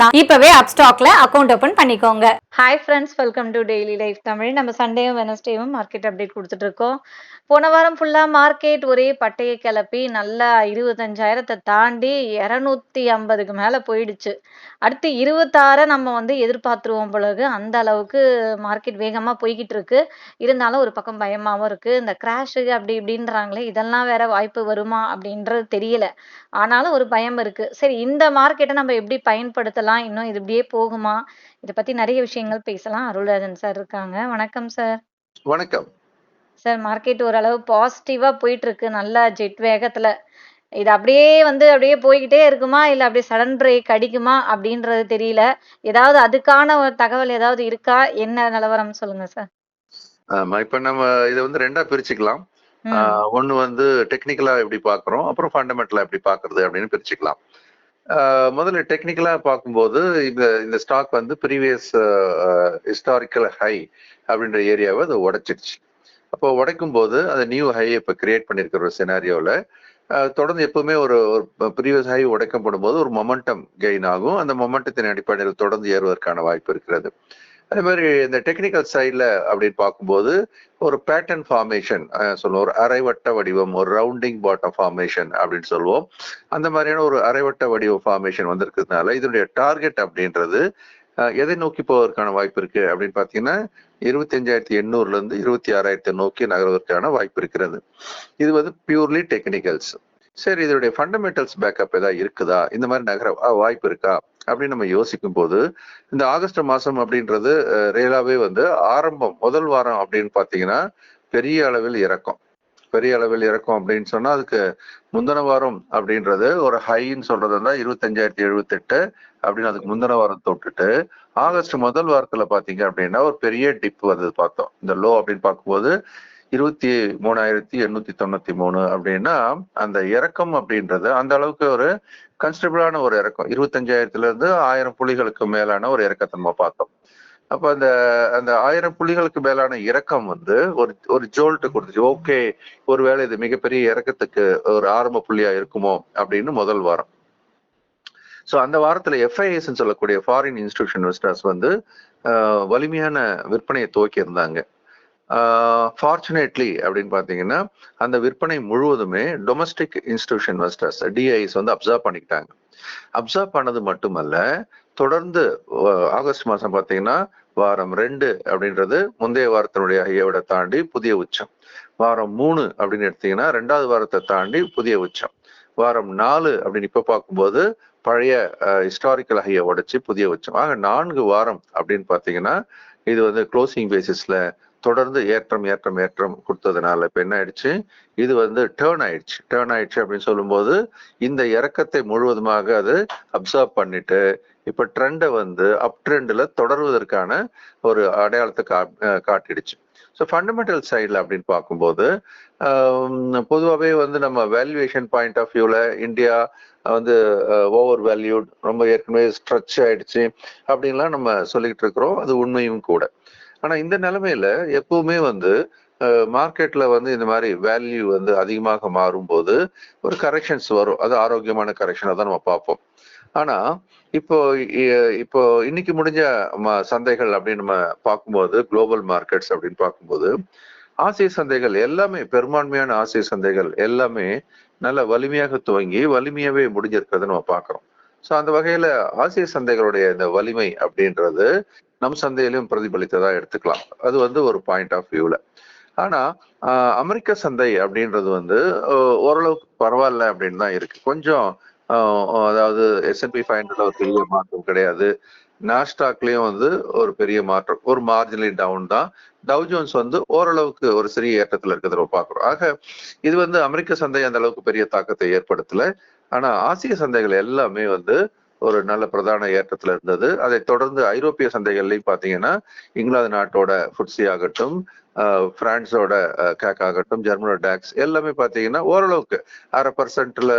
மட்டும்தான் இப்பவே அப்ஸ்டாக்ல அக்கௌண்ட் ஓபன் பண்ணிக்கோங்க. Hi friends welcome to daily life Tamil நம்ம சண்டேவும் வெனஸ்டேவும் மார்க்கெட் அப்டேட் கொடுத்துட்டு இருக்கோம் போன வாரம் ஃபுல்லா மார்க்கெட் ஒரே பட்டையை கிளப்பி நல்லா இருபத்தஞ்சாயிரத்தை தாண்டி இரநூத்தி ஐம்பதுக்கு மேல போயிடுச்சு. அடுத்து இருபத்தாற நம்ம வந்து எதிர்பார்த்துருவோம் பொழுது அந்த அளவுக்கு மார்க்கெட் வேகமா போய்கிட்டு இருக்கு இருந்தாலும் ஒரு பக்கம் பயமாவும் இருக்கு. இந்த கிராஷு அப்படி இப்படின்றாங்களே இதெல்லாம் வேற வாய்ப்பு வருமா அப்படின்றது தெரியல. ஆனாலும் ஒரு பயம் இருக்கு. சரி இந்த மார்க்கெட்டை நம்ம எப்படி பயன்படுத்தலாம் இன்னும் இது இப்படியே போகுமா? இதை பத்தி நிறைய விஷயங்கள் பேசலாம். அருள்ராஜன் சார் இருக்காங்க. வணக்கம் சார் வணக்கம். சார் மார்க்கெட் ஓரளவு பாசிட்டிவா போயிட்டு இருக்கு நல்லா ஜெட் வேகத்துல. இது அப்படியே வந்து அப்படியே போய்கிட்டே இருக்குமா? இல்ல அப்படியே சடன் பிரேக் அடிக்குமா? அப்படின்றது தெரியல. ஏதாவது அதுக்கான ஒரு தகவல் ஏதாவது இருக்கா? என்ன நிலவரம் சொல்லுங்க சார் இப்ப நம்ம இதை வந்து ரெண்டா பிரிச்சுக்கலாம். ஒண்ணு வந்து டெக்னிக்கலா எப்படி பாக்குறோம் அப்புறம் ஃபண்டமெண்டலா எப்படி பாக்குறது அப்படின்னு பிரிச்சுக்கலாம். முதல்ல டெக்னிக்கலா பார்க்கும்போது இந்த இந்த ஸ்டாக் வந்து ப்ரீவியஸ் ஹிஸ்டாரிக்கல் ஹை அப்படின்ற ஏரியாவை அது உடைச்சிருச்சு அப்போ உடைக்கும் போது அந்த நியூ ஹை இப்போ கிரியேட் பண்ணியிருக்கிற ஒரு சினாரியோவில் தொடர்ந்து எப்பவுமே ஒரு ப்ரீவியஸ் ஹை உடைக்கப்படும் போது ஒரு மொமெண்டம் கெயின் ஆகும். அந்த மொமெண்டத்தின் அடிப்படையில் தொடர்ந்து ஏறுவதற்கான வாய்ப்பு இருக்கிறது. அதே மாதிரி இந்த டெக்னிக்கல் சைடில் அப்படின்னு பார்க்கும்போது ஒரு பேட்டர்ன் ஃபார்மேஷன் சொல்லுவோம். ஒரு அரைவட்ட வடிவம் ஒரு ரவுண்டிங் பாட்டம் ஃபார்மேஷன் அப்படின்னு சொல்லுவோம். அந்த மாதிரியான ஒரு அரைவட்ட வடிவ ஃபார்மேஷன் வந்திருக்கிறதுனால இதனுடைய டார்கெட் அப்படின்றது எதை நோக்கி போவதற்கான வாய்ப்பு இருக்கு? அப்படின்னு பார்த்தீங்கன்னா இருபத்தி அஞ்சாயிரத்தி எண்ணூறுல இருந்து இருபத்தி ஆறாயிரத்தை நோக்கி நகர்வதற்கான வாய்ப்பு இருக்கிறது. இது வந்து பியூர்லி டெக்னிக்கல்ஸ் சரி இதனுடைய ஃபண்டமெண்டல்ஸ் பேக்கப் ஏதாவது இருக்குதா? இந்த மாதிரி நகர வாய்ப்பு இருக்கா? அப்படின்னு நம்ம யோசிக்கும் போது இந்த ஆகஸ்ட் மாசம் அப்படின்றது ரியலாவே வந்து ஆரம்பம் முதல் வாரம் அப்படின்னு பாத்தீங்கன்னா பெரிய அளவில் இறக்கம். பெரிய அளவில் இறக்கம் அப்படின்னு சொன்னா அதுக்கு முந்தின வாரம் அப்படின்றது ஒரு ஹைன்னு சொல்றது இருந்தா இருபத்தஞ்சாயிரத்தி எழுபத்தெட்டு அப்படின்னு அதுக்கு முந்தின வாரம் தொட்டுட்டு ஆகஸ்ட் முதல் வாரத்துல பாத்தீங்க அப்படின்னா ஒரு பெரிய டிப் வந்தது பார்த்தோம். இந்த லோ அப்படின்னு பார்க்கும்போது இருபத்தி மூணாயிரத்தி எண்ணூத்தி தொண்ணூத்தி மூணு அப்படின்னா அந்த இறக்கம் அப்படின்றது அந்த அளவுக்கு ஒரு கன்ஸ்டபிளான ஒரு இறக்கம். இருபத்தஞ்சாயிரத்துல இருந்து ஆயிரம் புள்ளிகளுக்கு மேலான ஒரு இறக்கத்தை நம்ம பார்த்தோம். அப்ப அந்த அந்த ஆயிரம் புள்ளிகளுக்கு மேலான இறக்கம் வந்து ஒரு ஒரு ஜோல்ட்டு கொடுத்துச்சு. ஓகே ஒருவேளை இது மிகப்பெரிய இறக்கத்துக்கு ஒரு ஆரம்ப புள்ளியா இருக்குமோ அப்படின்னு முதல் வாரம். ஸோ அந்த வாரத்துல எஃப்ஐஎஸ்ன்னு சொல்லக்கூடிய ஃபாரின் இன்ஸ்டிடியூஷன் இன்வெஸ்டர்ஸ் வந்து ஆஹ், வலிமையான விற்பனையை துவக்கி இருந்தாங்க ஃபார்ச்சுனேட்லி அப்படின்னு பார்த்தீங்கன்னா அந்த விற்பனை முழுவதுமே டொமஸ்டிக் இன்ஸ்டிடியூஷன் இன்வெஸ்டர்ஸ் டிஐஸ் வந்து அப்சர்வ் பண்ணிக்கிட்டாங்க. அப்சர்வ் பண்ணது மட்டுமல்ல தொடர்ந்து ஆகஸ்ட் மாதம் பார்த்தீங்கன்னா வாரம் ரெண்டு அப்படின்றது முந்தைய வாரத்தினுடைய ஐயோட தாண்டி புதிய உச்சம். வாரம் மூணு அப்படின்னு எடுத்தீங்கன்னா ரெண்டாவது வாரத்தை தாண்டி புதிய உச்சம். வாரம் நாலு அப்படின்னு இப்ப பார்க்கும்போது பழைய ஹிஸ்டாரிக்கல் ஹையை உடைச்சு புதிய உச்சம். ஆக நான்கு வாரம் அப்படின்னு பார்த்தீங்கன்னா இது வந்து க்ளோசிங் பேசிஸ்ல தொடர்ந்து ஏற்றம் ஏற்றம் ஏற்றம் கொடுத்ததுனால இப்ப என்ன ஆயிடுச்சு? இது வந்து டேர்ன் ஆயிடுச்சு. டேர்ன் ஆயிடுச்சு அப்படின்னு சொல்லும்போது இந்த இறக்கத்தை முழுவதுமாக அது அப்சர்வ் பண்ணிட்டு இப்ப ட்ரெண்டை வந்து அப் ட்ரெண்ட்ல தொடர்வதற்கான ஒரு அடையாளத்தை கா காட்டிடுச்சு. ஸோ ஃபண்டமெண்டல் சைடில் அப்படின்னு பார்க்கும்போது பொதுவாகவே வந்து நம்ம வேல்யூவேஷன் பாயிண்ட் ஆஃப் வியூவில் இந்தியா வந்து ஓவர் வேல்யூட் ரொம்ப ஏற்கனவே ஸ்ட்ரெச் ஆயிடுச்சு அப்படின்லாம் நம்ம சொல்லிக்கிட்டு இருக்கிறோம். அது உண்மையும் கூட. ஆனா இந்த நிலைமையில எப்பவுமே வந்து மார்க்கெட்ல வந்து இந்த மாதிரி வேல்யூ வந்து அதிகமாக மாறும்போது ஒரு கரெக்ஷன்ஸ் வரும். அது ஆரோக்கியமான கரெக்ஷன் தான் நம்ம பார்ப்போம். ஆனா இப்போ இப்போ இன்னைக்கு முடிஞ்ச சந்தைகள் அப்படின்னு நம்ம பார்க்கும்போது குளோபல் மார்க்கெட்ஸ் அப்படின்னு பார்க்கும்போது ஆசிய சந்தைகள் எல்லாமே பெரும்பான்மையான ஆசிய சந்தைகள் எல்லாமே நல்ல வலிமையாக துவங்கி வலிமையாவே முடிஞ்சிருக்கிறத நம்ம பார்க்கிறோம். ஸோ அந்த வகையில ஆசிய சந்தைகளுடைய இந்த வலிமை அப்படின்றது நம் சந்தையிலும் பிரதிபலித்ததா எடுத்துக்கலாம். அது வந்து ஒரு பாயிண்ட் ஆஃப் வியூல ஆனா ஆஹ், அமெரிக்க சந்தை அப்படின்றது வந்து ஓரளவுக்கு பரவாயில்ல அப்படின்னு தான் இருக்கு. கொஞ்சம் ஆஹ், அதாவது எஸ்என்பி ஃபைவ் ஹண்ட்ரட்ல ஒரு பெரிய மாற்றம் கிடையாது. நாஸ்டாக்லயும் வந்து ஒரு பெரிய மாற்றம் ஒரு மார்ஜினலி டவுன் தான். டவுஜோன்ஸ் வந்து ஓரளவுக்கு ஒரு சிறிய ஏற்றத்துல இருக்கிறத பாக்குறோம் ஆக இது வந்து அமெரிக்க சந்தை அந்த அளவுக்கு பெரிய தாக்கத்தை ஏற்படுத்தல. ஆனா ஆசிய சந்தைகள் எல்லாமே வந்து ஒரு நல்ல பிரதான ஏற்றத்துல இருந்தது. அதை தொடர்ந்து ஐரோப்பிய சந்தைகள்லையும் பாத்தீங்கன்னா இங்கிலாந்து நாட்டோட ஃபுட்ஸி ஆகட்டும் பிரான்ஸோட கேக் ஆகட்டும் ஜெர்மனோட டேக்ஸ் எல்லாமே பாத்தீங்கன்னா ஓரளவுக்கு அரை பர்சன்ட்ல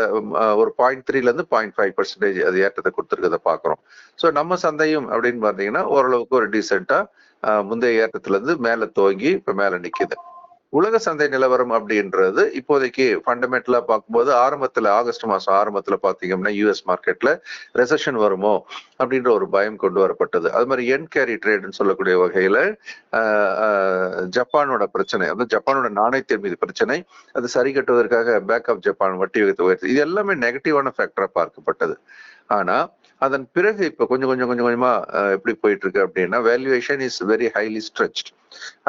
ஒரு பாயிண்ட் த்ரீல இருந்து பாயிண்ட் ஃபைவ் பர்சன்டேஜ் அது ஏற்றத்தை கொடுத்துருக்கத பாக்குறோம். ஸோ நம்ம சந்தையும் அப்படின்னு பாத்தீங்கன்னா ஓரளவுக்கு ஒரு டீசெண்டா முந்தைய ஏற்றத்துல இருந்து மேல துவங்கி இப்ப மேல நிக்குது. உலக சந்தை நிலவரம் அப்படின்றது இப்போதைக்கு ஃபண்டமெண்டலா பார்க்கும்போது ஆரம்பத்துல ஆகஸ்ட் மாசம் ஆரம்பத்துல பாத்தீங்கன்னா யூஎஸ் மார்க்கெட்ல ரெசஷன் வருமோ அப்படின்ற ஒரு பயம் கொண்டு வரப்பட்டது. அது மாதிரி என் கேரி ட்ரேட்னு சொல்லக்கூடிய வகையில ஆஹ், ஆஹ், ஜப்பானோட பிரச்சனை அந்த ஜப்பானோட நாணயத்தின் மீது பிரச்சனை அது சரி கட்டுவதற்காக பேக் ஆஃப் ஜப்பான் வட்டி விகிதத்தை உயர்த்து இது எல்லாமே நெகட்டிவான ஃபேக்டரா பார்க்கப்பட்டது. ஆனா அதன் பிறகு இப்ப கொஞ்சம் கொஞ்சம் கொஞ்சம் கொஞ்சமா எப்படி போயிட்டு இருக்கு அப்படின்னா valuation is very highly stretched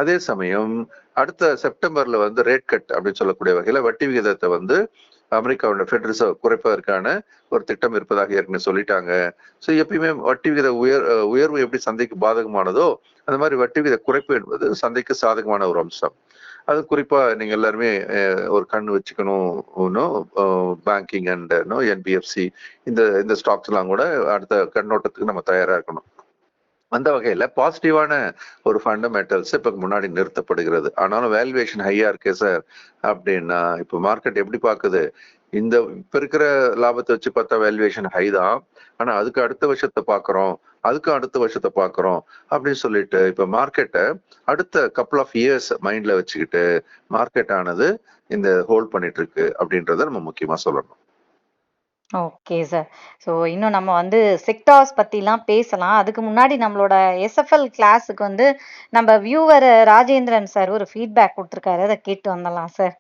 அதே சமயம் அடுத்த செப்டம்பர்ல வந்து ரேட் கட் அப்படின்னு சொல்லக்கூடிய வகையில வட்டி விகிதத்தை வந்து அமெரிக்காவோட ஃபெட் ரிசர்வ் குறைப்பதற்கான ஒரு திட்டம் இருப்பதாக ஏற்கனவே சொல்லிட்டாங்க. ஸோ எப்பயுமே வட்டி விகித உயர் உயர்வு எப்படி சந்தைக்கு பாதகமானதோ அந்த மாதிரி வட்டி விகித குறைப்பு என்பது சந்தைக்கு சாதகமான ஒரு அம்சம். அது குறிப்பா நீங்க எல்லாருமே ஒரு கண் வச்சுக்கணும். பேங்கிங் அண்ட் என்பிஎஃப்சி இந்த இந்த ஸ்டாக்ஸ் எல்லாம் கூட அடுத்த கண்ணோட்டத்துக்கு நம்ம தயாரா இருக்கணும். அந்த வகையில பாசிட்டிவான ஒரு ஃபண்டமெண்டல்ஸ் இப்ப முன்னாடி நிறுத்தப்படுகிறது. ஆனாலும் வேல்யூவேஷன் ஹையா இருக்கே சார் அப்படின்னா இப்ப மார்க்கெட் எப்படி பாக்குது இந்த இப்ப இருக்கிற லாபத்தை வச்சு பார்த்தா வேல்யூவேஷன் ஹை தான். ஆனா அதுக்கு அடுத்த வருஷத்தை பாக்குறோம் அதுக்கு அடுத்த வருஷத்தை பாக்குறோம் அப்படின்னு சொல்லிட்டு இப்ப மார்க்கெட்டை அடுத்த கப்புள் ஆஃப் இயர்ஸ் மைண்ட்ல வச்சுக்கிட்டு மார்க்கெட் ஆனது இந்த ஹோல்ட் பண்ணிட்டு இருக்கு அப்படின்றத நம்ம முக்கியமா சொல்லணும். ஓகே சார் ஸோ இன்னும் நம்ம வந்து செக்டார்ஸ் பற்றிலாம் பேசலாம். அதுக்கு முன்னாடி நம்மளோட எஸ்எஃப்எல் கிளாஸுக்கு வந்து நம்ம வியூவர் ராஜேந்திரன் சார் ஒரு ஃபீட்பேக் கொடுத்துருக்காரு. அதை கேட்டு வந்துடலாம் சார்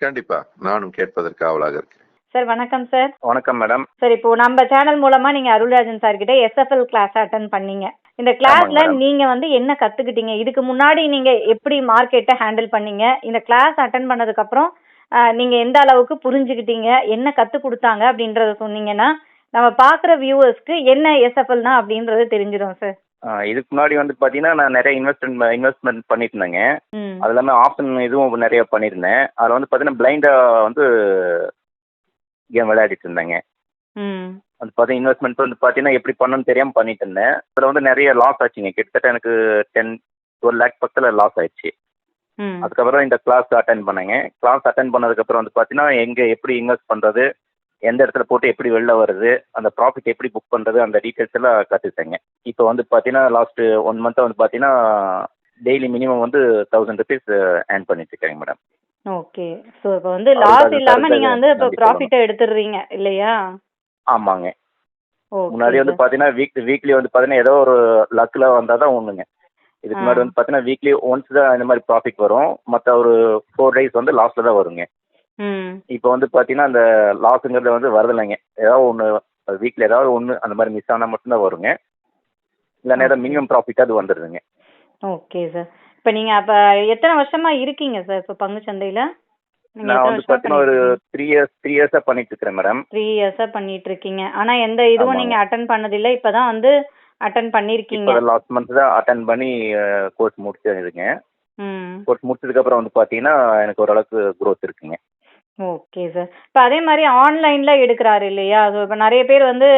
கண்டிப்பா. நானும் கேட்பதற்கு ஆவலாக இருக்கேன் சார் வணக்கம் சார் வணக்கம் மேடம் சார் இப்போ நம்ம சேனல் மூலமா நீங்க அருள்ராஜன் சார் கிட்ட எஸ்எஃப்எல் கிளாஸ் அட்டன் பண்ணீங்க. இந்த கிளாஸ்ல madam. நீங்க வந்து என்ன கத்துக்கிட்டீங்க? இதுக்கு முன்னாடி நீங்க எப்படி மார்க்கெட்டை ஹேண்டில் பண்ணீங்க? இந்த கிளாஸ் அட்டன் பண்ணதுக்கு அப்புறம் ஆஹ், நீங்க எந்த அளவுக்கு புரிஞ்சுக்கிட்டீங்க என்ன கத்து கொடுத்தாங்க அப்படின்றத சொன்னீங்கன்னா நம்ம பாக்குற வியூவர்ஸ்க்கு என்ன எஸ்எஃப்எல்னா அப்படின்றது தெரிஞ்சிடும் சார் இதுக்கு முன்னாடி வந்து பார்த்தீங்கன்னா நான் நிறைய இன்வெஸ்ட்மெண்ட் இன்வெஸ்ட்மெண்ட் பண்ணிட்டு இருந்தேங்க அது இல்லாமல் ஆப்ஷன் இதுவும் நிறைய பண்ணியிருந்தேன். அதில் வந்து பார்த்தீங்கன்னா பிளைண்டாக வந்து கேம் விளையாடிட்டு இருந்தேங்க. அது பார்த்தீங்கன்னா இன்வெஸ்ட்மெண்ட் வந்து பார்த்தீங்கன்னா எப்படி பண்ணணும்னு தெரியாமல் பண்ணிட்டு இருந்தேன். அதில் வந்து நிறைய லாஸ் ஆச்சுங்க. கிட்டத்தட்ட எனக்கு டென் டுவெல் லேக் பக்கத்தில் லாஸ் ஆயிடுச்சு. அதுக்கப்புறம் இந்த கிளாஸ் அட்டன் பண்ணேங்க. கிளாஸ் அட்டன் பண்ணதுக்கப்புறம் வந்து பார்த்தீங்கன்னா எங்கே எப்படி இன்வெஸ்ட் பண்ணுறது எந்த இடத்துல போட்டு எப்படி வெளில வருது அந்த ப்ராஃபிட் எப்படி புக் பண்ணுறது அந்த டீட்டெயில்ஸ் எல்லாம் கற்றுக்கிட்டேங்க இப்போ வந்து பார்த்தீங்கன்னா லாஸ்ட் ஒன் மந்த்தாக வந்து பார்த்தீங்கன்னா டெய்லி மினிமம் வந்து தௌசண்ட் ருபீஸ் ஏர்ன் பண்ணிட்டு இருக்கேங்க மேடம் ஓகே ஸோ இப்போ வந்து லாஸ் இல்லாம நீங்க வந்து இப்போ ப்ராஃபிட்டை எடுத்துடுறீங்க இல்லையா? ஆமாங்க. முன்னாடி வந்து பார்த்தீங்கன்னா வீக் வீக்லி வந்து பார்த்தீங்கன்னா ஏதோ ஒரு லக்கில் வந்தால் தான் ஒன்றுங்க இதுக்கு முன்னாடி. வந்து பார்த்தீங்கன்னா வீக்லி ஒன்ஸ் தான் இந்த மாதிரி ப்ராஃபிட் வரும். மற்ற ஒரு ஃபோர் டேஸ் வந்து லாஸில் தான் வருங்க. இப்போ வந்து பார்த்தீங்கன்னா அந்த லாஸுங்கிறது வந்து வரதில்லைங்க. ஏதாவது ஒன்று வீக்கில் ஏதாவது ஒன்று அந்த மாதிரி மிஸ் ஆனால் மட்டும்தான் வருங்க. இல்லை நேரம் மினிமம் ப்ராஃபிட் அது வந்துடுதுங்க ஓகே சார் இப்போ நீங்க அப்ப எத்தனை வருஷமா இருக்கீங்க சார் இப்போ பங்கு சந்தையில நான் வந்து வருஷமா பார்த்தீங்கன்னா ஒரு த்ரீ இயர்ஸ் த்ரீ இயர்ஸாக பண்ணிட்டு இருக்கிறேன் மேடம் த்ரீ இயர்ஸா பண்ணிட்டு இருக்கீங்க. ஆனா எந்த இதுவும். நீங்க அட்டன் பண்ணதில்ல. இப்பதான் வந்து அட்டன் பண்ணிருக்கீங்க. லாஸ்ட் மந்த் தான் அட்டன் பண்ணி கோர்ஸ் முடிச்சதுங்க ம். கோர்ஸ் முடிச்சதுக்கப்புறம் வந்து பார்த்தீங்கன்னா எனக்கு ஓரளவுக்கு க்ரோத் இருக்குங்க. ஓகே சார் இப்போ அதே மாதிரி ஆன்லைன்ல எடுக்கிறாரு இல்லையா? ஸோ இப்போ நிறைய பேர் வந்து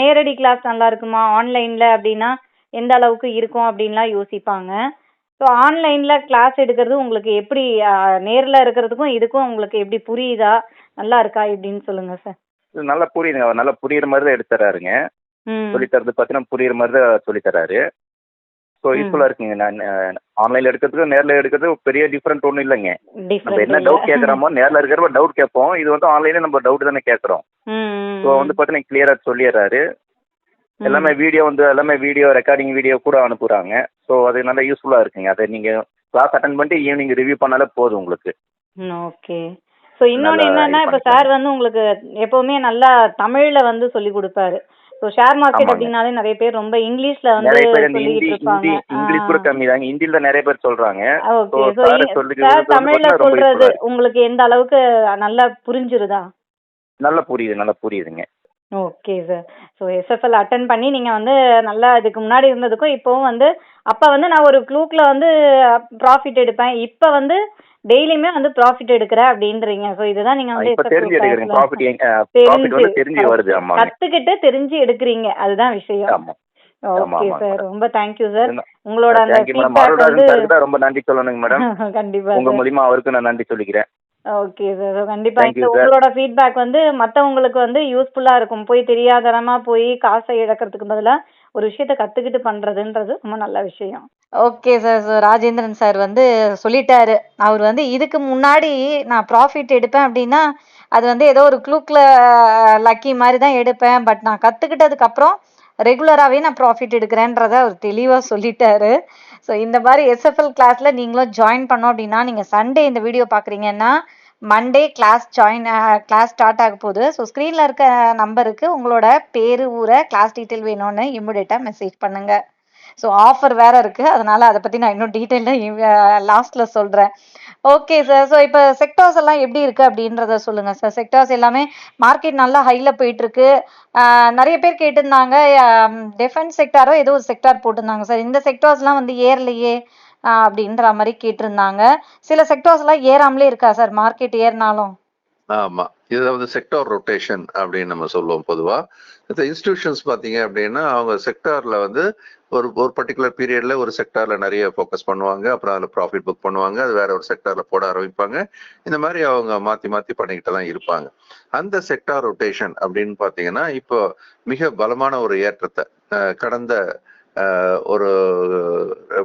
நேரடி கிளாஸ் நல்லா இருக்குமா? ஆன்லைன்ல அப்படின்னா எந்த அளவுக்கு இருக்கும் அப்படின்லாம் யோசிப்பாங்க. ஸோ ஆன்லைன்ல கிளாஸ் எடுக்கிறது உங்களுக்கு எப்படி நேர்ல இருக்கிறதுக்கும் இதுக்கும் உங்களுக்கு எப்படி புரியுதா? நல்லா இருக்கா எப்படின்னு சொல்லுங்க சார் நல்லா புரியுதுங்க. அவர் நல்லா புரியுற மாதிரி தான் எடுத்து தராருங்க ம் சொல்லி தரது பார்த்தீங்கன்னா புரியுற மாதிரி தான் சொல்லி தராரு ஸோ ம். யூஸ்ஃபுல்லாக இருக்குங்க. நான் ஆன்லைனில் எடுக்கிறதுக்கு நேரில் எடுக்கிறது பெரிய டிஃப்ரெண்ட் ஒன்றும் இல்லைங்க. நம்ம என்ன டவுட் கேட்குறோமோ நேரில் இருக்கிறப்ப டவுட் கேட்போம். இது வந்து ஆன்லைனில் நம்ம டவுட் தானே கேட்குறோம். ஸோ வந்து பார்த்தீங்கன்னா கிளியராக சொல்லிடுறாரு. எல்லாமே வீடியோ வந்து எல்லாமே வீடியோ ரெக்கார்டிங் வீடியோ கூட அனுப்புகிறாங்க ஸோ அது நல்லா யூஸ்ஃபுல்லாக இருக்குங்க. அதை நீங்கள் கிளாஸ் அட்டன் பண்ணிட்டு ஈவினிங் ரிவ்யூ பண்ணாலே போதும் உங்களுக்கு. ஓகே ஸோ இன்னொன்று என்னன்னா இப்போ. சார் வந்து உங்களுக்கு எப்பவுமே நல்லா தமிழ்ல வந்து சொல்லி கொடுப்பாரு. So share market. அப்படின்னாலே நிறைய பேர் ரொம்ப இங்கிலீஷ்ல வந்து சொல்லிட்டு இருப்பாங்க. இங்கிலீஷ் கூட கம்மி தாங்க ஹிந்தியில் தான் நிறைய பேர் சொல்கிறாங்க ஓகே சார் தமிழ்ல சொல்றது உங்களுக்கு எந்த அளவுக்கு நல்லா புரிஞ்சிருதா? நல்லா புரியுது நல்லா புரியுதுங்க. Okay sir so SFL attend பண்ணி நீங்கள் வந்து நல்லா இதுக்கு முன்னாடி இருந்ததுக்கும் இப்போவும் வந்து அப்போ வந்து நான் ஒரு க்ளூக்கில் வந்து ப்ராஃபிட் எடுப்பேன். இப்போ வந்து டெய்லியுமே வந்து ப்ராஃபிட் எடுக்கிறேன் அப்படின்றீங்க. ஸோ இதுதான் நீங்கள் வந்து இப்ப தெரிஞ்சு வருது கற்றுக்கிட்டு தெரிஞ்சு எடுக்கிறீங்க. அதுதான் விஷயம். Okay sir. ரொம்ப தேங்க்யூ சார் உங்களோட அந்த வந்து ரொம்ப நன்றி சொல்லணுங்க மேடம் கண்டிப்பா உங்க மூலியமா அவருக்கு நான் நன்றி சொல்லிக்கிறேன். ஓகே சார் கண்டிப்பா இந்த. உங்களோட ஃபீட்பேக் வந்து மத்தவங்களுக்கு வந்து யூஸ்ஃபுல்லா இருக்கும். போய் தெரியாதனமா போய் காசை இழக்கிறதுக்கு பதிலா ஒரு விஷயத்த கத்துக்கிட்டு பண்றதுன்றது ரொம்ப நல்ல விஷயம். ஓகே சார் ராஜேந்திரன் சார் வந்து சொல்லிட்டாரு. அவர் வந்து இதுக்கு முன்னாடி நான் ப்ராஃபிட் எடுப்பேன் அப்படின்னா அது வந்து ஏதோ ஒரு க்ளூக்ல லக்கி மாதிரி தான் எடுப்பேன். பட் நான் கத்துக்கிட்டதுக்கு அப்புறம் ரெகுலராகவே நான் ப்ராஃபிட் எடுக்கிறேன்றத அவர் தெளிவாக சொல்லிட்டாரு. ஸோ இந்த மாதிரி எஸ்எஃப்எல் கிளாஸில் நீங்களும் ஜாயின் பண்ணோம் அப்படின்னா நீங்கள் சண்டே இந்த வீடியோ பார்க்குறீங்கன்னா Monday class join class start ஆக போகுது. ஸோ ஸ்க்ரீனில் இருக்க நம்பருக்கு உங்களோட பேர் ஊரை கிளாஸ் டீட்டெயில் வேணும்னு இம்மிடியட்டாக மெசேஜ் பண்ணுங்கள் ஸோ ஆஃபர் வேற இருக்குது அதனால் அதை பற்றி நான் இன்னும் டீட்டெயிலாக லாஸ்ட்டில் சொல்கிறேன் ஓகே சார் ஸோ இப்போ செக்டார்ஸ் எல்லாம் எப்படி இருக்கு அப்படின்றத சொல்லுங்க சார் செக்டார்ஸ் எல்லாமே மார்க்கெட் நல்லா ஹைல போயிட்டு இருக்கு நிறைய பேர் கேட்டிருந்தாங்க டிஃபென்ஸ் செக்டாரோ ஏதோ ஒரு செக்டார் போட்டிருந்தாங்க சார் இந்த செக்டார்ஸ்லாம் வந்து ஏறலையே அப்படின்ற மாதிரி கேட்டிருந்தாங்க. சில செக்டார்ஸ் எல்லாம் ஏறாமலே இருக்கா சார் மார்க்கெட் ஏறினாலும்? ஆமா. இதை வந்து செக்டார் ரொட்டேஷன் அப்படின்னு நம்ம சொல்லுவோம் பொதுவா. இந்த இன்ஸ்டிடியூஷன்ஸ் பார்த்தீங்க அப்படின்னா அவங்க செக்டார்ல வந்து ஒரு ஒரு பர்டிகுலர் பீரியட்ல ஒரு செக்டார்ல நிறைய ஃபோக்கஸ் பண்ணுவாங்க. அப்புறம் அதில் ப்ராஃபிட் புக் பண்ணுவாங்க. அது வேற ஒரு செக்டார்ல போட ஆரம்பிப்பாங்க. இந்த மாதிரி அவங்க மாத்தி மாத்தி பண்ணிக்கிட்டு தான் இருப்பாங்க. அந்த செக்டார் ரொட்டேஷன் அப்படின்னு பாத்தீங்கன்னா இப்போ மிக பலமான ஒரு ஏற்றத்தை கடந்த ஒரு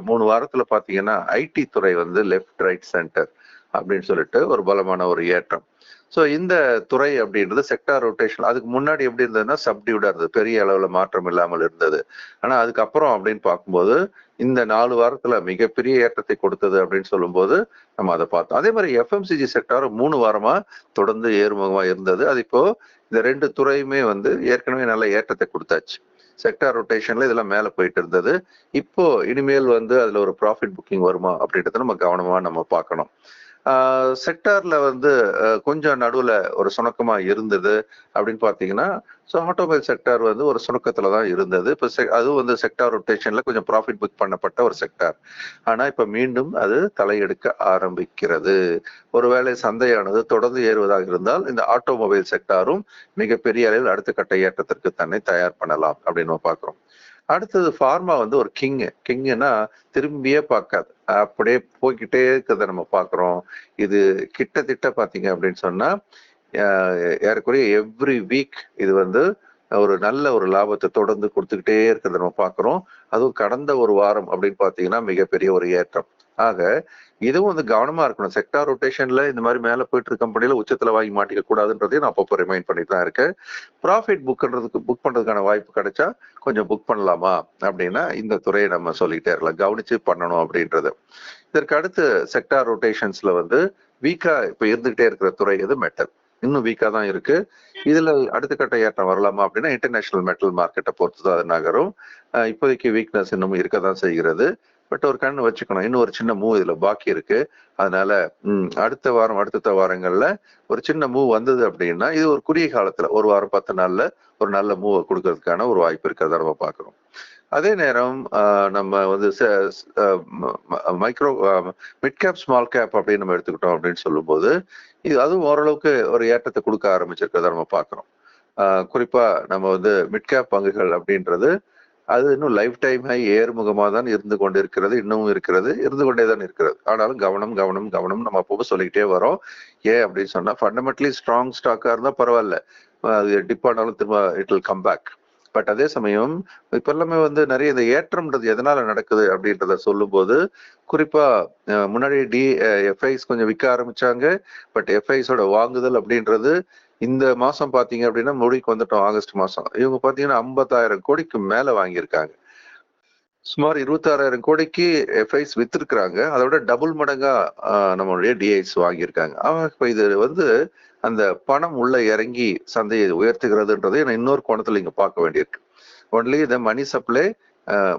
மூணு வாரத்துல பாத்தீங்கன்னா ஐடி துறை வந்து லெஃப்ட் ரைட் சென்டர் அப்படின்னு சொல்லிட்டு ஒரு பலமான ஒரு ஏற்றம். ஸோ இந்த துறை அப்படின்றது செக்டார் ரொட்டேஷன் அதுக்கு முன்னாடி எப்படி இருந்ததுன்னா சப்டியூடாக இருந்தது. பெரிய அளவுல மாற்றம் இல்லாமல் இருந்தது. ஆனா அதுக்கப்புறம் அப்படின்னு பார்க்கும்போது இந்த நாலு வாரத்துல மிகப்பெரிய ஏற்றத்தை கொடுத்தது அப்படின்னு சொல்லும்போது நம்ம அதை பார்த்தோம். அதே மாதிரி எஃப்எம்சிஜி செக்டாரும் மூணு வாரமா தொடர்ந்து ஏறுமுகமா இருந்தது. அது இப்போ இந்த ரெண்டு துறையுமே வந்து ஏற்கனவே நல்ல ஏற்றத்தை கொடுத்தாச்சு. செக்டார் ரொட்டேஷன்ல இதெல்லாம் மேல போயிட்டு இருந்தது. இப்போ இனிமேல் வந்து அதுல ஒரு ப்ராஃபிட் புக்கிங் வருமா அப்படின்றத நம்ம கவனமா நம்ம பார்க்கணும். செக்டார்ல வந்து கொஞ்சம் நடுவுல ஒரு சுணக்கமா இருந்தது அப்படின்னு பாத்தீங்கன்னா ஸோ ஆட்டோமொபைல் செக்டார் வந்து ஒரு சுணக்கத்துல தான் இருந்தது. இப்போ அதுவும் வந்து செக்டார் ரொட்டேஷன்ல கொஞ்சம் ப்ராஃபிட் புக் பண்ணப்பட்ட ஒரு செக்டார் ஆனா இப்ப மீண்டும் அது தலையெடுக்க ஆரம்பிக்கிறது. ஒருவேளை சந்தையானது தொடர்ந்து ஏறுவதாக இருந்தால் இந்த ஆட்டோமொபைல் செக்டாரும் மிகப்பெரிய அளவில் அடுத்த கட்ட ஏற்றத்திற்கு தன்னை தயார் பண்ணலாம் அப்படின்னு நம்ம அடுத்தது ஃபார்மா வந்து ஒரு கிங் கிங்குன்னா திரும்பியே பார்க்காது. அப்படியே போய்கிட்டே இருக்கிறத நம்ம பார்க்குறோம். இது கிட்டத்தட்ட பாத்தீங்க அப்படின்னு சொன்னா அஹ், ஏறக்குறைய எவ்ரி வீக் இது வந்து ஒரு நல்ல ஒரு லாபத்தை தொடர்ந்து கொடுத்துக்கிட்டே இருக்கிறத நம்ம பார்க்குறோம். அதுவும் கடந்த ஒரு வாரம் அப்படின்னு பாத்தீங்கன்னா மிகப்பெரிய ஒரு ஏற்றம். ஆக இதுவும் வந்து கவனமா இருக்கணும். செக்டார் ரொட்டேஷன்ல இந்த மாதிரி மேல போயிட்டு இருக்க கம்பெனில உச்சத்துல வாங்கி மாட்டிக்க கூடாதுன்றதையும் நான் அப்பப்போ ரிமைண்ட் பண்ணிட்டு தான் இருக்கேன். ப்ராஃபிட் புக்ன்றதுக்கு புக் பண்றதுக்கான வாய்ப்பு கிடைச்சா கொஞ்சம் புக் பண்ணலாமா? அப்படின்னா இந்த துறையை நம்ம சொல்லிட்டே இருக்கலாம். கவனிச்சு பண்ணணும் அப்படின்றது. இதற்கு அடுத்து செக்டார் ரொட்டேஷன்ஸ்ல வந்து வீக்கா இப்ப இருந்துகிட்டே இருக்கிற துறை எது? மெட்டல் இன்னும் வீக்கா தான் இருக்கு. இதுல அடுத்த கட்ட ஏற்றம் வரலாமா அப்படின்னா இன்டர்நேஷனல் மெட்டல் மார்க்கெட்டை பொறுத்து தான் அது நகரும். இப்போதைக்கு வீக்னஸ் இன்னும் இருக்க தான் செய்கிறது. பட் ஒரு கண்ணு வச்சுக்கணும். இன்னும் ஒரு சின்ன மூவ் இதுல பாக்கி இருக்கு. அதனால அடுத்த வாரம் அடுத்த வாரங்கள்ல ஒரு சின்ன மூவ் வந்தது அப்படின்னா இது ஒரு குறுகிய காலத்துல ஒரு வாரம் பத்து நாள்ல ஒரு நல்ல மூவை கொடுக்கறதுக்கான ஒரு வாய்ப்பு இருக்கிறத நம்ம பாக்குறோம். அதே நேரம் ஆஹ், நம்ம வந்து micro mid cap small cap அப்படின்னு நம்ம எடுத்துக்கிட்டோம் அப்படின்னு சொல்லும்போது இது அதுவும் ஓரளவுக்கு ஒரு ஏற்றத்தை கொடுக்க ஆரம்பிச்சிருக்கிறத நம்ம பாக்குறோம். ஆஹ், குறிப்பா நம்ம வந்து மிட் கேப் பங்குகள் அப்படின்றது அது இன்னும் லைஃப் டைம் ஹை ஏறுமுகமா தான் இருந்து கொண்டு இருக்கிறது இன்னமும் இருக்கிறது இருந்து கொண்டே தான் இருக்கிறது. ஆனாலும் கவனம் கவனம் கவனம் நம்ம அப்பப்போ சொல்லிக்கிட்டே வரோம். ஏன் அப்படின்னு சொன்னா ஃபண்டமெண்டலி ஸ்ட்ராங் ஸ்டாக்காக இருந்தால் பரவாயில்ல. அது டிப் ஆனாலும் திரும்ப it will come back but அதே சமயம் இப்ப எல்லாமே வந்து நிறைய இந்த ஏற்றம்ன்றது எதனால நடக்குது அப்படின்றத சொல்லும்போது குறிப்பா அஹ், முன்னாடி டி எஃப்ஐஸ் கொஞ்சம் விற்க ஆரம்பிச்சாங்க. பட் எஃப்ஐஸோட வாங்குதல் அப்படின்றது இந்த மாசம் பாத்தீங்க அப்படின்னா முடிக்கு வந்துட்டோம் ஆகஸ்ட் மாசம். இவங்க பாத்தீங்கன்னா ஐம்பத்தாயிரம் கோடிக்கு மேல வாங்கியிருக்காங்க. சுமார் இருபத்தாறாயிரம் கோடிக்கு எஃப்ஐஸ் வித்திருக்கிறாங்க. அதை விட டபுள் மடங்கா ஆஹ், நம்மளுடைய டிஐஸ் வாங்கியிருக்காங்க. அவங்க இப்ப இது வந்து அந்த பணம் உள்ள இறங்கி சந்தையை உயர்த்துகிறதுன்றதை நான் இன்னொரு கோணத்துல இங்க பார்க்க வேண்டியிருக்கு. Only the money supply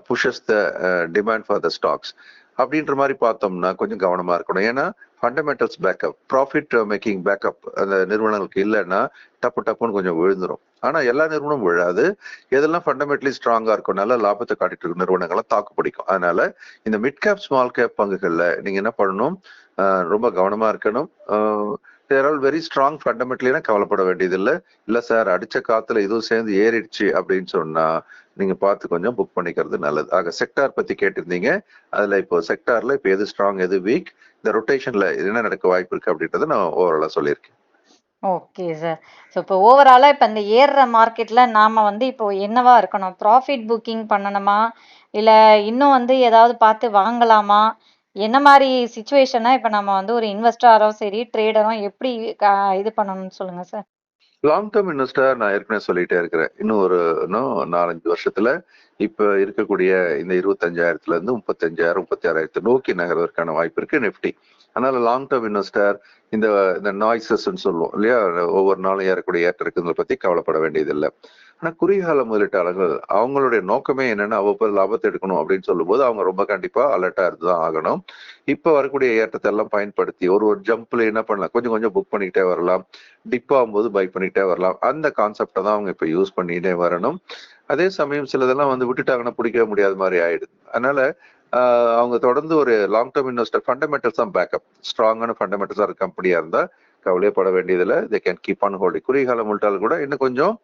pushes the demand for the stocks அப்படின்ற மாதிரி பார்த்தோம்னா கொஞ்சம் கவனமா இருக்கணும். ஏன்னா fundamentals backup profit making backup அந்த நிறுவனங்களுக்கு இல்லைன்னா டப்பு டப்புன்னு கொஞ்சம் விழுந்துரும். ஆனா எல்லா நிறுவனமும் விழாது. எதெல்லாம் ஃபண்டமெண்டலி ஸ்ட்ராங்கா இருக்கும் நல்ல லாபத்தை காட்டிட்டு இருக்க நிறுவனங்களை தாக்கு பிடிக்கும். அதனால இந்த மிட் கேப் ஸ்மால் கேப் பங்குகள்ல நீங்க என்ன பண்ணணும்? ரொம்ப கவனமா இருக்கணும். தேர் ஆல் வெரி ஸ்ட்ராங் ஃபண்டமெண்டலினா கவலைப்பட வேண்டியதில்லை. இல்ல சார் அடிச்ச காத்துல இதுவும் சேர்ந்து ஏறிடுச்சு அப்படின்னு சொன்னா நீங்க பார்த்து கொஞ்சம் புக் பண்ணிக்கிறது நல்லது. ஆக செக்டார் பத்தி கேட்டிருந்தீங்க. அதுல இப்போ செக்டார்ல இப்போ எது ஸ்ட்ராங் எது வீக் இந்த ரொட்டேஷன்ல என்ன நடக்க வாய்ப்பு இருக்கு அப்படின்றத நான் ஓவராலா சொல்லியிருக்கேன். ஓகே சார் ஸோ இப்போ ஓவராலாக இப்போ இந்த ஏறுற மார்க்கெட்டில் நாம் வந்து இப்போ என்னவா இருக்கணும்? ப்ராஃபிட் புக்கிங் பண்ணணுமா? இல்லை இன்னும் வந்து ஏதாவது பார்த்து வாங்கலாமா? என்ன மாதிரி சுச்சுவேஷனை இப்போ நம்ம வந்து ஒரு இன்வெஸ்டரும் சரி ட்ரேடரும் எப்படி இது பண்ணணும்னு சொல்லுங்கள் சார் லாங் டேர்ம் இன்வெஸ்டர் நான் ஏற்கனவே சொல்லிட்டே இருக்கிறேன். இன்னும் ஒரு இன்னும் நாலஞ்சு வருஷத்துல இப்ப இருக்கக்கூடிய இந்த இருபத்தஞ்சாயிரத்துல இருந்து முப்பத்தஞ்சாயிரம் முப்பத்தி ஆறாயிரத்தை நோக்கி நகர்வதற்கான வாய்ப்பு இருக்கு நிஃப்டி. அதனால லாங் டேர்ம் இன்வெஸ்டர் இந்த இந்த நாய்ஸஸ் சொல்லுவோம் இல்லையா? ஒவ்வொரு நாளும் ஏறக்கூடிய ஏற்ற இருக்குங்களை பத்தி கவலைப்பட வேண்டியதில்லை. ஆனா குறுகால முதலீட்டாளர்கள் அவங்களுடைய நோக்கமே என்னன்னா அவ்வப்போது லாபத்தை எடுக்கணும் அப்படின்னு சொல்லும்போது அவங்க ரொம்ப கண்டிப்பா அலர்ட்டா இருந்துதான் ஆகணும். இப்ப வரக்கூடிய ஏற்றத்தை எல்லாம் பயன்படுத்தி ஒரு ஒரு ஜம்ப்ல என்ன பண்ணலாம்? கொஞ்சம் கொஞ்சம் புக் பண்ணிக்கிட்டே வரலாம். டிப் ஆகும்போது பை பண்ணிக்கிட்டே வரலாம். அந்த கான்செப்டை தான் அவங்க இப்ப யூஸ் பண்ணிட்டே வரணும். அதே சமயம் சிலதெல்லாம் வந்து விட்டுட்டாங்கன்னா பிடிக்கவே முடியாத மாதிரி ஆயிடுது. அதனால அவங்க தொடர்ந்து ஒரு லாங் டேர்ம் இன்வெஸ்டர் ஃபண்டமெண்டல்ஸ் தான் பேக்கப் ஸ்ட்ராங்கான ஃபண்டமெண்டல்ஸ் இருக்க கம்பெனியா இருந்தா கவலையப்பட வேண்டியதில்லை. They can keep on holding குறுகிய காலம் முட்டால் கூட இன்னும் கொஞ்சம்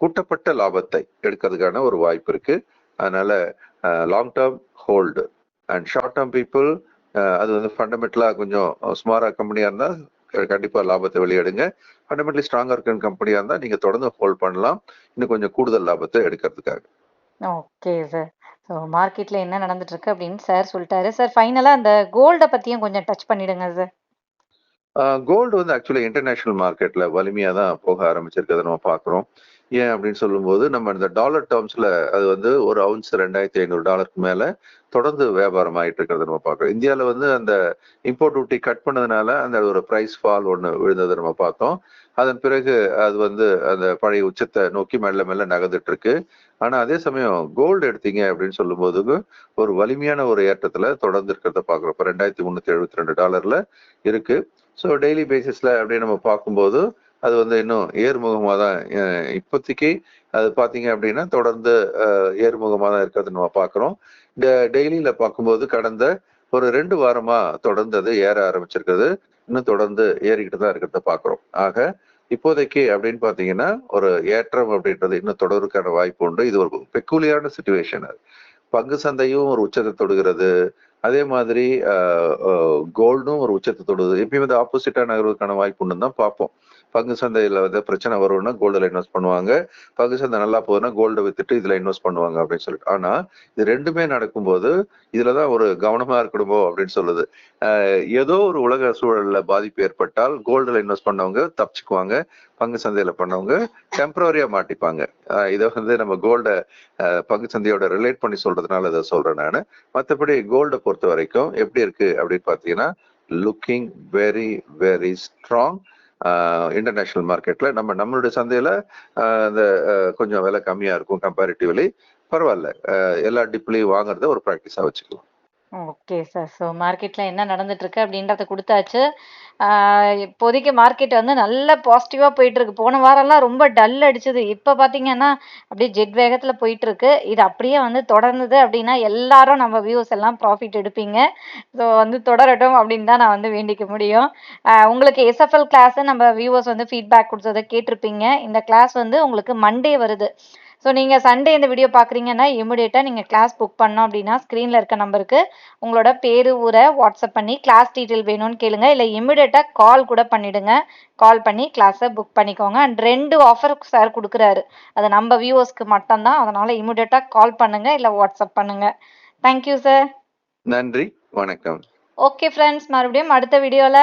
கூட்டப்பட்ட லாபத்தை எடுக்கிறதுக்கான ஒரு வாய்ப்பு இருக்கு. அதனால long term hold and short term people அது வந்து ஃபண்டமெண்டலா கொஞ்சம் ஸ்மாரா கம்பெனியா இருந்தா கண்டிப்பா லாபத்தை வெளியிடுங்க. ஃபண்டமெண்டலி ஸ்ட்ராங்கா இருக்கிற கம்பெனியா இருந்தா நீங்க தொடர்ந்து ஹோல்ட் பண்ணலாம். இன்னும் கொஞ்சம் கூடுதல் லாபத்தை எடுக்கிறதுக்காக. ஓகே சார் ஸோ மார்க்கெட்டில் என்ன நடந்துட்டு இருக்கு அப்படின்னு சார் சொல்லிட்டாரு. சார் ஃபைனலாக அந்த கோல்டை பற்றியும் கொஞ்சம் டச் பண்ணிடுங்க சார் கோல்டு வந்து ஆக்சுவலி இன்டர்நேஷனல் மார்க்கெட்ல வலிமையா தான் போக ஆரம்பிச்சிருக்கிறத நம்ம பார்க்குறோம். ஏன் அப்படின்னு சொல்லும்போது நம்ம இந்த டாலர் டேர்ம்ஸ்ல அது வந்து ஒரு அவுன்ஸ் ரெண்டாயிரத்தி ஐநூறு டாலருக்கு மேல தொடர்ந்து வியாபாரம் ஆகிட்டு இருக்கிறத நம்ம பார்க்குறோம். இந்தியாவில் வந்து அந்த இம்போர்ட் டியூட்டி கட் பண்ணதுனால அந்த ஒரு ப்ரைஸ் ஃபால் ஒன்று விழுந்ததை நம்ம பார்த்தோம். அதன் பிறகு அது வந்து அந்த பழைய உச்சத்தை நோக்கி மெல்ல மெல்ல நகர்ந்துட்டு இருக்கு ஆனா அதே சமயம் கோல்டு எடுத்தீங்க அப்படின்னு சொல்லும்போது ஒரு வலிமையான ஒரு ஏற்றத்துல தொடர்ந்து இருக்கிறத பார்க்குறோம். இப்போ ரெண்டாயிரத்தி முந்நூற்றி எழுபத்தி ரெண்டு டாலர்ல இருக்கு. ஸோ டெய்லி பேசிஸ்ல அப்படின்னு நம்ம பார்க்கும்போது அது வந்து இன்னும் ஏறுமுகமாக தான் இப்போதைக்கு அது பார்த்தீங்க அப்படின்னா தொடர்ந்து அஹ், ஏறுமுகமாக தான் இருக்கிறது நம்ம பார்க்குறோம். டெய்லியில பார்க்கும்போது கடந்த ஒரு ரெண்டு வாரமா தொடர்ந்து அது ஏற ஆரம்பிச்சிருக்குது. இன்னும் தொடர்ந்து ஏறிக்கிட்டு தான் இருக்கிறத பார்க்குறோம். ஆக இப்போதைக்கு அப்படின்னு பார்த்தீங்கன்னா ஒரு ஏற்றம் அப்படின்றது இன்னும் தொடருக்கான வாய்ப்பு உண்டு. இது ஒரு பெக்குலியான சுச்சுவேஷன் அது. பங்கு சந்தையும் ஒரு உச்சத்தை தொடுகிறது. அதே மாதிரி கோல்டும் ஒரு உச்சத்தை தொடுது. எப்பயுமே வந்து ஆப்போசிட்டா நகர்வதற்கான வாய்ப்பு உண்டு தான் பார்ப்போம். பங்கு சந்தையில வந்து பிரச்சனை வரும்னா கோல்டுல இன்வெஸ்ட் பண்ணுவாங்க. பங்கு சந்தை நல்லா போகுதுன்னா கோல்டை வித்துட்டு இதுல இன்வெஸ்ட் பண்ணுவாங்க அப்படின்னு சொல்லிட்டு. ஆனா இது ரெண்டுமே நடக்கும்போது இதுலதான் ஒரு கவனமா இருக்கணுமோ அப்படின்னு சொல்லுது. ஆஹ் ஏதோ ஒரு உலக சூழல்ல பாதிப்பு ஏற்பட்டால் கோல்டுல இன்வெஸ்ட் பண்ணவங்க தப்பிச்சுக்குவாங்க. பங்கு சந்தையில பண்ணவங்க டெம்பரரியா மாட்டிப்பாங்க. இதை வந்து நம்ம கோல்ட பங்கு சந்தையோட ரிலேட் பண்ணி சொல்றதுனால இதை சொல்றேன் நான். மற்றபடி கோல்டை பொறுத்த வரைக்கும் எப்படி இருக்கு அப்படின்னு பார்த்தீங்கன்னா looking very very strong international மார்க்கெட்ல நம்ம நம்மளுடைய சந்தையில ஆஹ் கொஞ்சம் விலை கம்மியா இருக்கும் கம்பேரிட்டிவ்லி பரவாயில்ல. எல்லா டிப்லையும் வாங்குறத ஒரு ப்ராக்டிஸாக வச்சுக்கலாம். ஓகே சார் ஸோ மார்க்கெட்டில் என்ன நடந்துட்டு இருக்கு அப்படின்றத கொடுத்தாச்சு. இப்போதைக்கு மார்க்கெட் வந்து நல்ல பாசிட்டிவாக போயிட்டுருக்கு. போன வாரம்லாம் ரொம்ப டல் அடிச்சது. இப்போ பார்த்தீங்கன்னா அப்படியே ஜெட் வேகத்தில் போயிட்டுருக்கு. இது அப்படியே வந்து தொடர்ந்தது அப்படின்னா எல்லாரும் நம்ம வியூஸ் எல்லாம் ப்ராஃபிட் எடுப்பீங்க. ஸோ வந்து தொடரட்டும் அப்படின்னு தான் நான் வந்து வேண்டிக்க முடியும். உங்களுக்கு எஸ்எஃப்எல் கிளாஸ் நம்ம வியூவர்ஸ் வந்து ஃபீட்பேக் கொடுத்ததை கேட்டிருப்பீங்க. இந்த கிளாஸ் வந்து உங்களுக்கு மண்டே வருது. ஸோ நீங்கள் சண்டே இந்த வீடியோ பார்க்குறீங்கன்னா இமிடியேட்டாக நீங்கள் கிளாஸ் புக் பண்ணோம் அப்படின்னா ஸ்க்ரீனில் இருக்க நம்பருக்கு உங்களோட பேரு ஊரை வாட்ஸ்அப் பண்ணி கிளாஸ் டீட்டெயில் வேணும்னு கேளுங்க. இல்லை இமிடியேட்டாக கால் கூட பண்ணிடுங்க. கால் பண்ணி கிளாஸை புக் பண்ணிக்கோங்க. அண்ட் ரெண்டு ஆஃபர் சார் கொடுக்குறாரு. அது நம்ம வியூவர்ஸ்க்கு மட்டும்தான். அதனால இமிடியேட்டாக கால் பண்ணுங்க. இல்லை வாட்ஸ்அப் பண்ணுங்க. தேங்க்யூ சார் நன்றி. வணக்கம். ஓகே ஃப்ரெண்ட்ஸ் மறுபடியும் அடுத்த வீடியோவில்